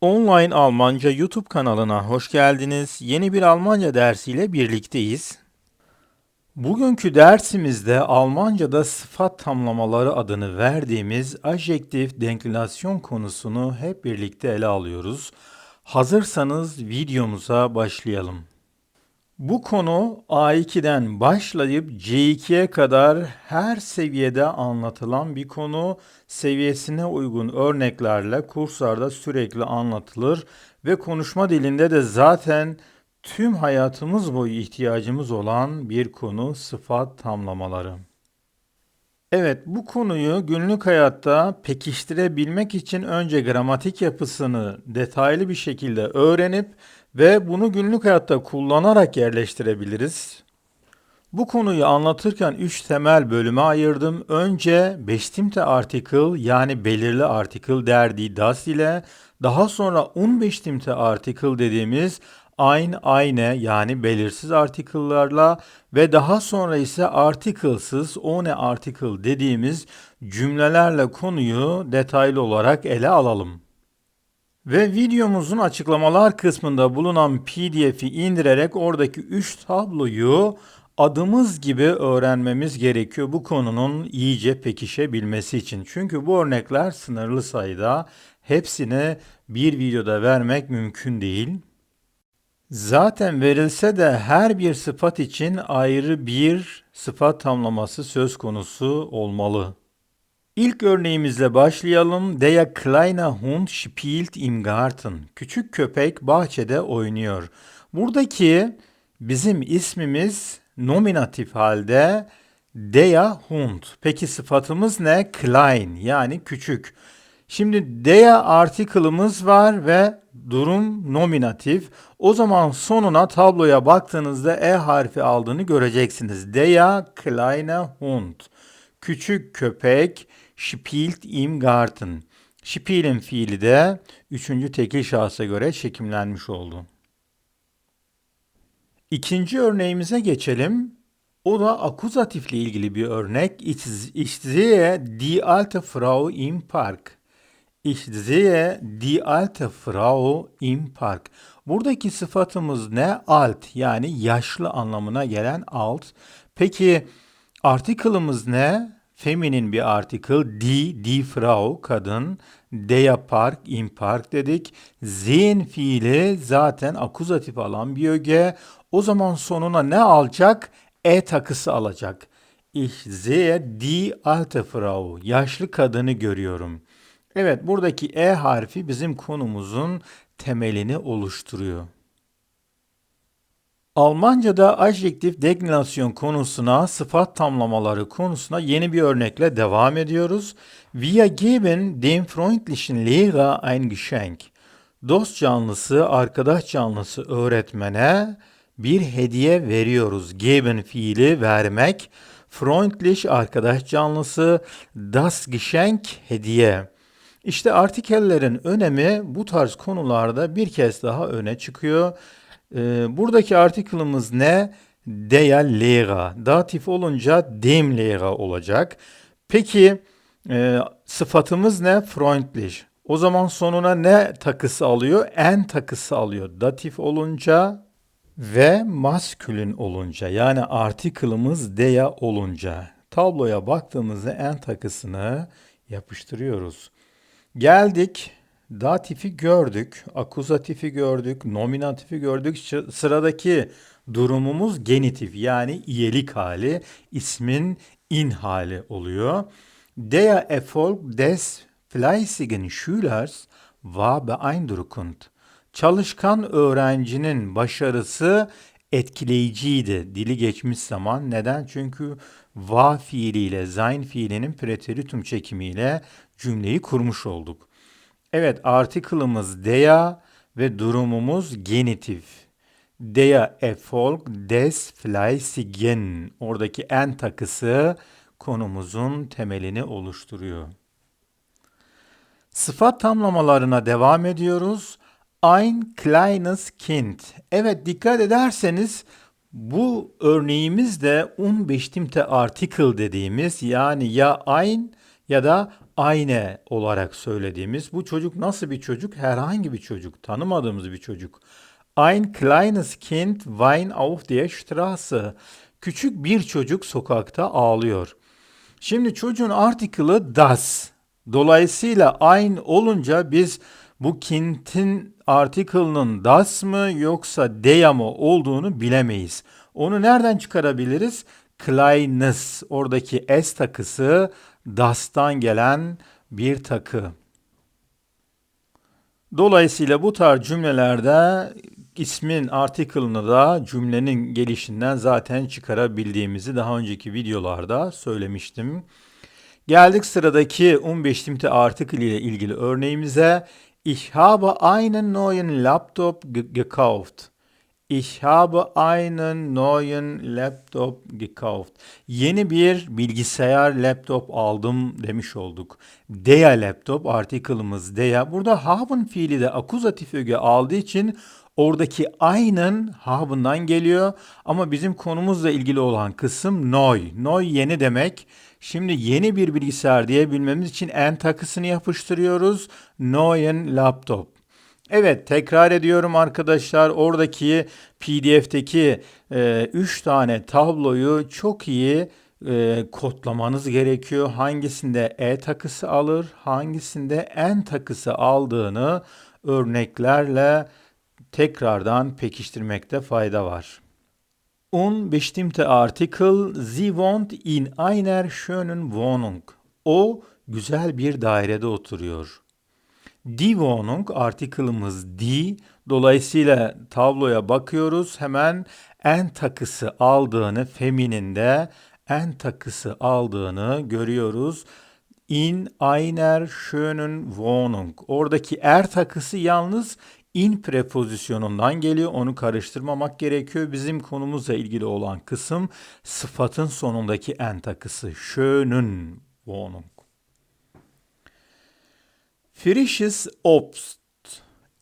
Online Almanca YouTube kanalına hoş geldiniz. Yeni bir Almanca dersiyle birlikteyiz. Bugünkü dersimizde Almanca'da sıfat tamlamaları adını verdiğimiz adjektif deklinasyon konusunu hep birlikte ele alıyoruz. Hazırsanız videomuza başlayalım. Bu konu A2'den başlayıp C2'ye kadar her seviyede anlatılan bir konu. Seviyesine uygun örneklerle kurslarda sürekli anlatılır ve konuşma dilinde de zaten tüm hayatımız boyu ihtiyacımız olan bir konu sıfat tamlamaları. Evet, bu konuyu günlük hayatta pekiştirebilmek için önce gramatik yapısını detaylı bir şekilde öğrenip ve bunu günlük hayatta kullanarak yerleştirebiliriz. Bu konuyu anlatırken üç temel bölüme ayırdım. Önce bestimmte article yani belirli article derdi das ile daha sonra unbestimmte article dediğimiz ein, eine yani belirsiz article'larla ve daha sonra ise article'sız ohne article dediğimiz cümlelerle konuyu detaylı olarak ele alalım. Ve videomuzun açıklamalar kısmında bulunan pdf'i indirerek oradaki 3 tabloyu adımız gibi öğrenmemiz gerekiyor bu konunun iyice pekişebilmesi için. Çünkü bu örnekler sınırlı sayıda. Hepsini bir videoda vermek mümkün değil. Zaten verilse de her bir sıfat için ayrı bir sıfat tamlaması söz konusu olmalı. İlk örneğimizle başlayalım. Der kleine Hund spielt im Garten. Küçük köpek bahçede oynuyor. Buradaki bizim ismimiz nominatif halde der Hund. Peki sıfatımız ne? Klein yani küçük. Şimdi der article'ımız var ve durum nominatif. O zaman sonuna tabloya baktığınızda e harfi aldığını göreceksiniz. Der kleine Hund. Küçük köpek spielt im Garten. Spielen fiili de üçüncü tekil şahsa göre çekimlenmiş oldu. İkinci örneğimize geçelim. O da akuzatifle ilgili bir örnek. Ich, sehe die alte Frau im Park. Ich sehe die alte Frau im Park. Buradaki sıfatımız ne? Alt yani yaşlı anlamına gelen alt. Peki article'ımız ne? Feminin bir article, die, die Frau, kadın. Der Park, im Park dedik. Sehen fiili zaten akuzatif alan bir öge. O zaman sonuna ne alacak? E takısı alacak. Ich sehe die alte Frau. Yaşlı kadını görüyorum. Evet buradaki E harfi bizim konumuzun temelini oluşturuyor. Almanca'da adjektif deklinasyon konusuna, sıfat tamlamaları konusuna yeni bir örnekle devam ediyoruz. Wir geben dem freundlichen Lehrer ein Geschenk. Dost canlısı, arkadaş canlısı öğretmene bir hediye veriyoruz. Geben fiili vermek. Freundlich arkadaş canlısı, das Geschenk hediye. İşte artikellerin önemi bu tarz konularda bir kez daha öne çıkıyor. Ee, buradaki article'ımız ne? Der Lehrer. Datif olunca dem Lehrer olacak. Peki e, sıfatımız ne? Freundlich. O zaman sonuna ne takısı alıyor? En takısı alıyor. Datif olunca ve maskülün olunca yani article'ımız dea olunca tabloya baktığımızda en takısını yapıştırıyoruz. Geldik Datifi gördük, akuzatifi gördük, nominatifi gördük. Sıradaki durumumuz genitif yani iyelik hali, ismin in hali oluyor. Der Erfolg des fleißigen Schülers war beeindruckend. Çalışkan öğrencinin başarısı etkileyiciydi. Dili geçmiş zaman. Neden? Çünkü va fiiliyle, sein fiilinin preteritum çekimiyle cümleyi kurmuş olduk. Evet, article'ımız dea ve durumumuz genitif. Der Erfolg des Fleißigen. Oradaki en takısı konumuzun temelini oluşturuyor. Sıfat tamlamalarına devam ediyoruz. Ein kleines Kind. Evet dikkat ederseniz bu örneğimiz de unbestimmte artikel dediğimiz yani ya ein ya da aynı olarak söylediğimiz bu çocuk nasıl bir çocuk? Herhangi bir çocuk, tanımadığımız bir çocuk. Ein kleines Kind weint auf der Straße. Küçük bir çocuk sokakta ağlıyor. Şimdi çocuğun artikılı das. Dolayısıyla ein olunca biz bu kind'in article'ının das mı yoksa der mı olduğunu bilemeyiz. Onu nereden çıkarabiliriz? Kleines oradaki s takısı das'tan gelen bir takı. Dolayısıyla bu tarz cümlelerde ismin article'ını da cümlenin gelişinden zaten çıkarabildiğimizi daha önceki videolarda söylemiştim. Geldik sıradaki 15 timte article ile ilgili örneğimize. Ich habe einen neuen Laptop gekauft. Ich habe einen neuen Laptop gekauft. Yeni bir bilgisayar laptop aldım demiş olduk. Der laptop article'ımız der. Burada haben fiili de akuzatif öge aldığı için Oradaki aynen haben'dan geliyor ama bizim konumuzla ilgili olan kısım noy. Noy yeni demek. Şimdi yeni bir bilgisayar diyebilmemiz için en takısını yapıştırıyoruz. Neuen laptop. Evet tekrar ediyorum arkadaşlar oradaki pdf'teki 3 e, tane tabloyu çok iyi e, kodlamanız gerekiyor. Hangisinde e takısı alır, hangisinde en takısı aldığını örneklerle tekrardan pekiştirmekte fayda var. Un bestimmte Artikel, sie wohnt in einer schönen Wohnung. O güzel bir dairede oturuyor. Die Wohnung article'ımız die. Dolayısıyla tabloya bakıyoruz. Hemen en takısı aldığını femininde en takısı aldığını görüyoruz. In einer schönen Wohnung. Oradaki er takısı yalnız in prepozisyonundan geliyor. Onu karıştırmamak gerekiyor. Bizim konumuzla ilgili olan kısım sıfatın sonundaki en takısı. Schönen Wohnung. Frisches Obst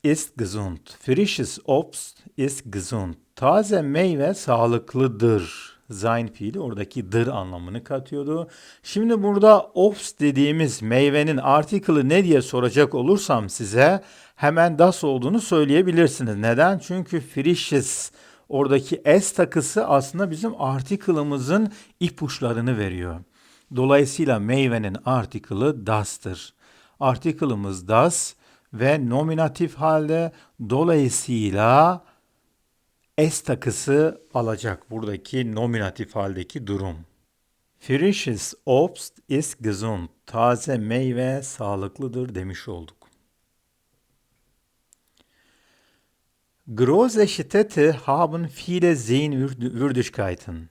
ist gesund. Frisches Obst ist gesund. Taze meyve sağlıklıdır. Sein fiili oradaki dır anlamını katıyordu. Şimdi burada Obst dediğimiz meyvenin artikılı ne diye soracak olursam size hemen das olduğunu söyleyebilirsiniz. Neden? Çünkü frisches oradaki s takısı aslında bizim article'ımızın ipuçlarını veriyor. Dolayısıyla meyvenin artikılı das'tır. Article'ımız das ve nominatif halde dolayısıyla s takısı alacak buradaki nominatif haldeki durum. Frisches Obst ist gesund. Taze meyve sağlıklıdır demiş olduk. Große Städte haben viele Sehenswürdigkeiten.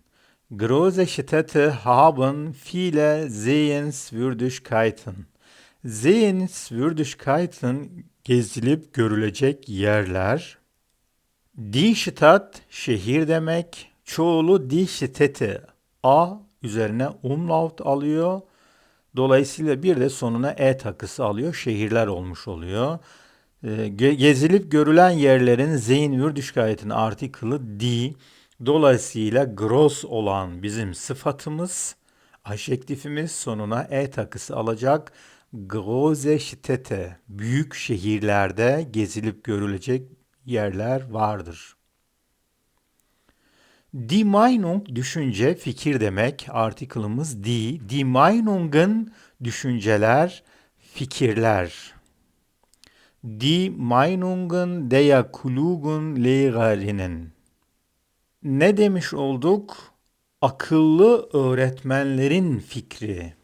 Große Städte haben viele Sehenswürdigkeiten. Sehenswürdigkeiten gezilip görülecek yerler. Die Stadt şehir demek. Çoğulu die. A üzerine umlaut alıyor. Dolayısıyla bir de sonuna e takısı alıyor. Şehirler olmuş oluyor. Ee, gezilip görülen yerlerin würdüşkayetin artikılı di. Dolayısıyla gross olan bizim sıfatımız, adjektifimiz sonuna e takısı alacak. Große Städte, büyük şehirlerde gezilip görülecek yerler vardır. Die Meinung düşünce, fikir demek. Artikelimiz die. Die Meinungen düşünceler, fikirler. Die Meinungen der klugen Lehrerinnen. Ne demiş olduk? Akıllı öğretmenlerin fikri.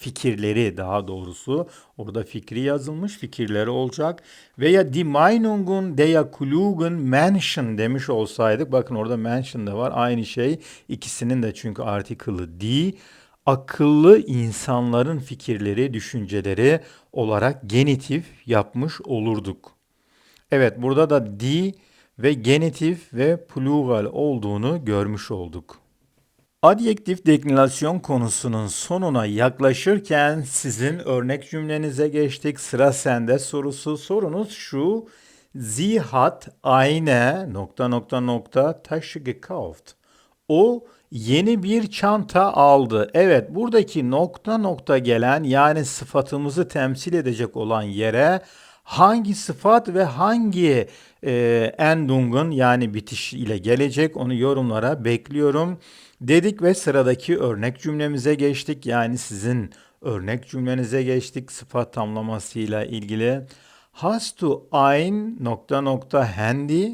Fikirleri daha doğrusu. Orada fikri yazılmış, fikirleri olacak. Veya die Meinungen der klugen Menschen demiş olsaydık. Bakın orada Menschen de var. Aynı şey. İkisinin de çünkü artikılı die akıllı insanların fikirleri, düşünceleri olarak genitif yapmış olurduk. Evet burada da di ve genitif ve plural olduğunu görmüş olduk. Adjektif deklinasyon konusunun sonuna yaklaşırken sizin örnek cümlenize geçtik. Sıra sende sorusu. Sorunuz şu. Sie hat eine nokta nokta nokta Tasche gekauft. O yeni bir çanta aldı. Evet, buradaki nokta nokta gelen yani sıfatımızı temsil edecek olan yere hangi sıfat ve hangi e, endungen yani bitiş ile gelecek onu yorumlara bekliyorum. Dedik ve sıradaki örnek cümlemize geçtik. Yani sizin örnek cümlenize geçtik sıfat tamlamasıyla ilgili. Hast du ein nokta nokta handy?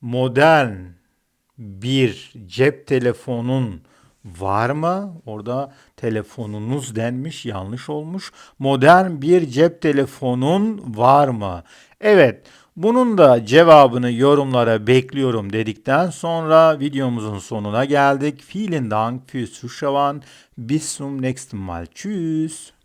Modern bir cep telefonun var mı? Orada telefonunuz denmiş, yanlış olmuş. Modern bir cep telefonun var mı? Evet, bunun da cevabını yorumlara bekliyorum dedikten sonra videomuzun sonuna geldik. Vielen Dank fürs Zuschauen. Bis zum nächsten Mal. Tschüss.